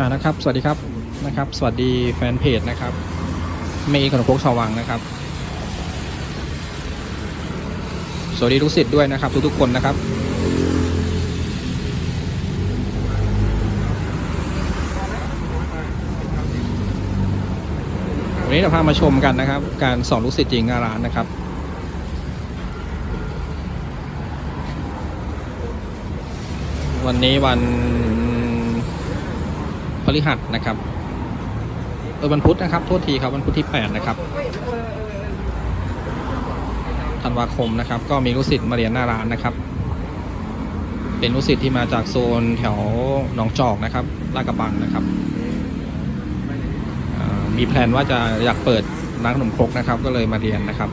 อ่านะครับ สวัสดีครับนะครับ สวัสดีแฟนเพจนะครับ เมย์ขนมครกชาววังนะครับ สวัสดีทุกสิทธิ์ด้วยนะครับ ทุกๆคนนะครับวันนี้เราพามาชมกันนะครับ การสอนลูกศิษย์จริงหน้าร้านนะครับวันนี้วัน ฤหัสนะครับเออวันพุธนะครับโทษทีครับวันพุธที่ 8 นะครับธันวาคมนะครับ ก็มีลูกศิษย์มาเรียนหน้าร้านนะครับ เป็นลูกศิษย์ที่มาจากโซนแถวหนองจอกนะครับลาดกระบังนะครับมีแพลนว่าจะอยากเปิดร้านขนมครกนะครับ ก็เลยมาเรียนนะครับ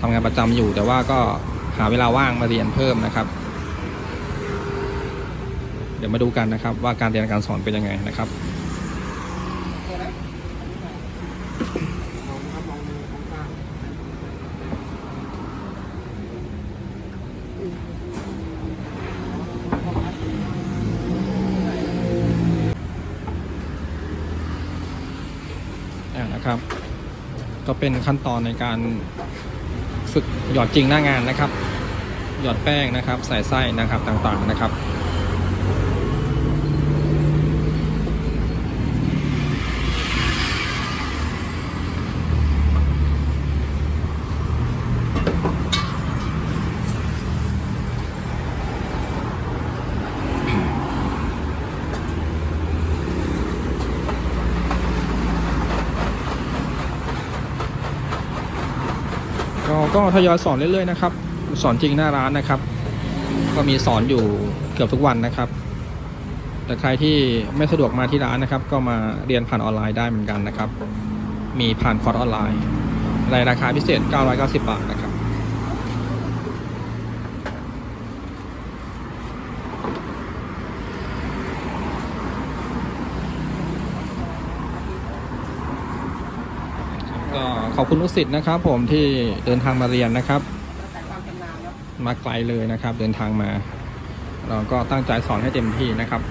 ทำงานประจำอยู่แต่ว่าก็หาเวลาว่างมาเรียนเพิ่มนะครับ เดี๋ยวมาดูกันนะครับ ว่าการเรียนการสอนเป็นยังไงนะครับอ่านะครับ ก็เป็นขั้นตอนในการฝึกหยอดจริงหน้างานนะครับ หยอดแป้งนะครับ ใส่ไส้นะครับต่างๆนะครับ ก็ทยอยสอนเรื่อยๆนะครับสอนจริงหน้าร้านนะครับ ก็มีสอนอยู่เกือบทุกวันนะครับ แต่ใครที่ไม่สะดวกมาที่ร้านนะครับ ก็มาเรียนผ่านออนไลน์ได้เหมือนกันนะครับ มีผ่านคอร์สออนไลน์ในราคาพิเศษ 990 บาทนะครับ ก็ ขอบคุณลูกศิษย์นะครับ ผมที่เดินทางมาเรียนนะครับ มาไกลเลยนะครับ เดินทางมา เราก็ตั้งใจสอนให้เต็มที่นะครับ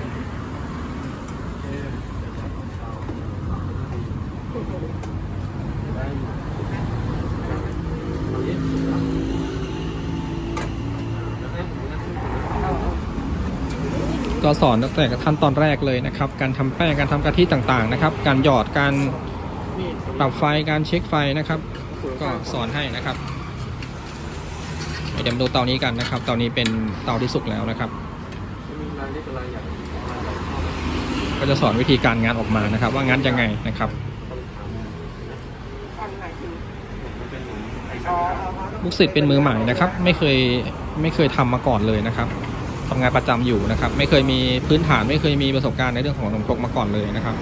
ก็สอนตั้งแต่ขั้นตอนแรกเลยนะครับ การทำแป้งการทำกะทิต่างๆนะครับ การหยอดการ ปรับไฟการเช็คไฟนะครับ ก็สอนให้นะครับเดี๋ยวมาดูเตานี้กันนะครับเตานี้เป็นเตาที่สุกแล้วนะครับก็จะสอนวิธีการงานออกมานะครับ ว่างานยังไงนะครับลูกศิษย์เป็นมือใหม่นะครับ ไม่เคยไม่เคยทำมาก่อนเลยนะครับทำงานประจำอยู่นะครับ ไม่เคยมีพื้นฐานไม่เคยมีประสบการณ์ในเรื่องของนมครกมาก่อนเลยนะครับ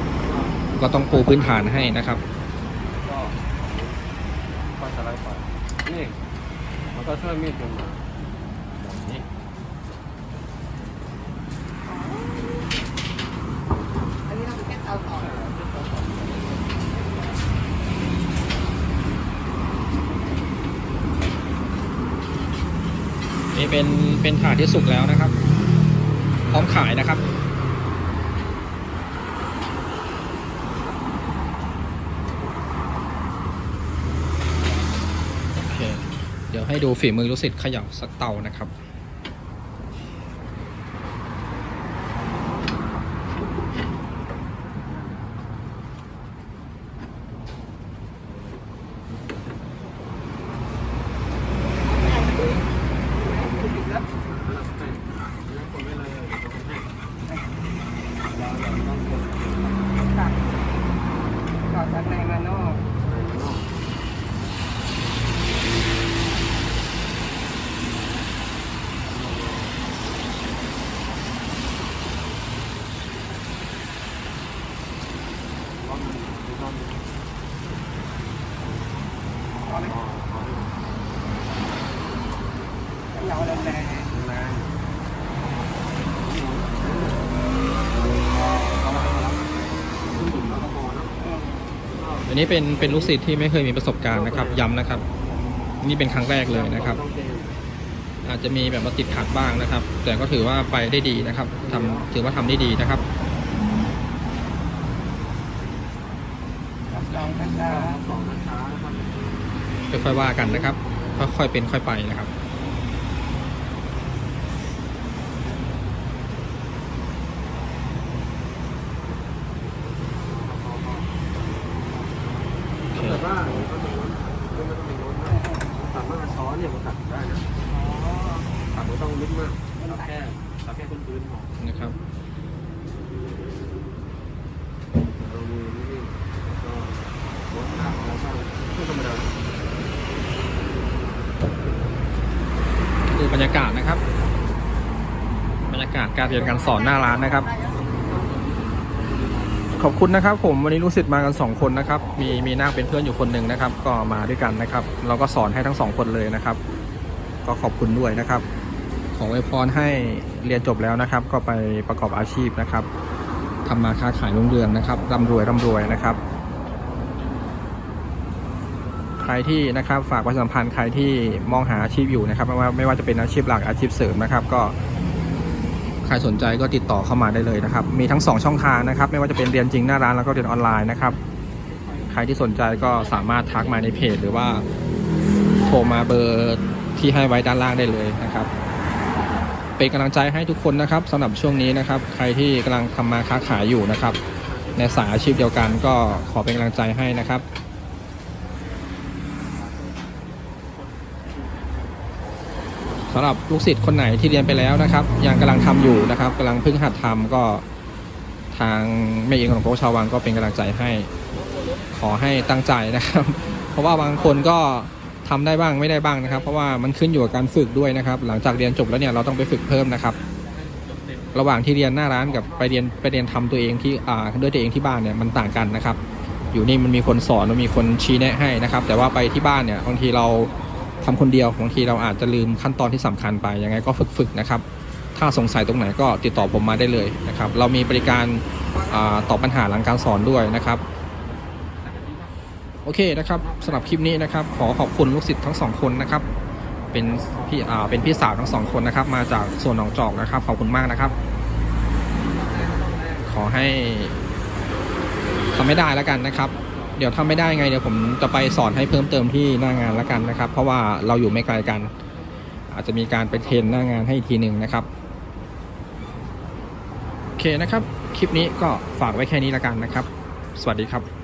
ก็ต้องปูพื้นฐานให้นะครับก็ก็จะไล่ไปนี่มันก็ช่วยมีดขึ้นมาแบบนี้อันนี้เราเป็นแค่เตาต่อนี่เป็นเป็นถาดที่สุกแล้วนะครับ พร้อมขายนะครับ โอเค เดี๋ยวให้ดูฝีมือลูกศิษย์เขย่าสักเตานะครับ อันนี้เป็นเป็นลูกศิษย์ที่ไม่เคยมีประสบการณ์นะครับ ย้ำนะครับ นี่เป็นครั้งแรกเลยนะครับ อาจจะมีแบบมาติดขัดบ้างนะครับ แต่ก็ถือว่าไปได้ดีนะครับทำถือว่าทำได้ดีนะครับรับรองนะครับ ค่อยๆว่ากันนะครับ ค่อยๆเป็นค่อยไปนะครับโอเคแต่ว่าก็ตรงนั้นไม่ต้องมีน้นนะสามารถช้อนเนี่ยมาตัดได้นะอ๋อตัดไม่ต้องลึกมากตัดแค่ตัดแค่พื้นๆพอนะครับ เรามือนี่ก็ลดหน้าของเราบ้างไม่ธรรมดา คือบ รรยากาศนะครับ บรรยากาศการเรียนการสอนหน้าร้านนะครับ ขอบคุณนะครับ ผมวันนี้ลูกศิษย์มากันสองคนนะครับ มีมีนั่งเป็นเพื่อนอยู่คนหนึ่งนะครับ ก็มาด้วยกันนะครับ เราก็สอนให้ทั้งสองคนเลยนะครับ ก็ขอบคุณด้วยนะครับ ขออวยพรให้เรียนจบแล้วนะครับ ก็ไปประกอบอาชีพนะครับทำมาค้าขายรุ่งเรืองนะครับร่ำรวยร่ำรวยนะครับ ใครที่นะครับฝากประชาสัมพันธ์ใครที่มองหาอาชีพอยู่นะครับ ไม่ว่าไม่ว่าจะเป็นอาชีพหลักอาชีพเสริมนะครับ ก็ ใครสนใจก็ติดต่อเข้ามาได้เลยนะครับ มีทั้ง 2 ช่องทางนะครับ ไม่ว่าจะเป็นเรียนจริงหน้าร้านแล้วก็เรียนออนไลน์นะครับ ใครที่สนใจก็สามารถทักมาในเพจ หรือว่าโทรมาเบอร์ที่ให้ไว้ด้านล่างได้เลยนะครับ เป็นกำลังใจให้ทุกคนนะครับสำหรับช่วงนี้นะครับ ใครที่กำลังทำมาค้าขายอยู่นะครับ ในสายอาชีพเดียวกันก็ขอเป็นกำลังใจให้นะครับ สำหรับลูกศิษย์คนไหนที่เรียนไปแล้วนะครับ ยังกำลังทำอยู่นะครับกำลังเพิ่งหัดทำก็ทางแม่เองของโปชาววังก็เป็นกำลังใจให้ ขอให้ตั้งใจนะครับ เพราะว่าบางคนก็ทำได้บ้างไม่ได้บ้างนะครับ เพราะว่ามันขึ้นอยู่กับการฝึกด้วยนะครับ หลังจากเรียนจบแล้วเนี่ยเราต้องไปฝึกเพิ่มนะครับ ระหว่างที่เรียนหน้าร้านกับไปเรียนไปเรียนทำตัวเองที่อ่าด้วยตัวเองที่บ้านเนี่ยมันต่างกันนะครับ อยู่นี่มันมีคนสอนมันมีคนชี้แนะให้นะครับ แต่ว่าไปที่บ้านเนี่ยบางทีเรา ทำคนเดียวบางทีเราอาจจะลืมขั้นตอนที่สำคัญไปยังไงก็ฝึกฝึกๆนะครับ ถ้าสงสัยตรงไหนก็ติดต่อผมมาได้เลยนะครับ เรามีบริการอตอบปัญหาหลังการสอนด้วยนะครับโอเคนะครับสำหรับคลิปนี้นะครับ ขอขอบคุณลูกศิษย์ทั้งสองคนนะครับ เป็นพี่อ่าเป็นพี่สาวทั้งสองคนนะครับ มาจากส่วนหนองจอกนะครับขอบคุณมากนะครับ ขอให้ทำไม่ได้แล้วกันนะครับ เดี๋ยวทำไม่ได้ไงเดี๋ยวผมจะไปสอนให้เพิ่มเติมที่หน้างานแล้วกันนะครับ เพราะว่าเราอยู่ไม่ไกลกัน อาจจะมีการไปเทรนหน้างานให้อีกทีหนึ่งนะครับโอเคนะครับ คลิปนี้ก็ฝากไว้แค่นี้แล้วกันนะครับ สวัสดีครับ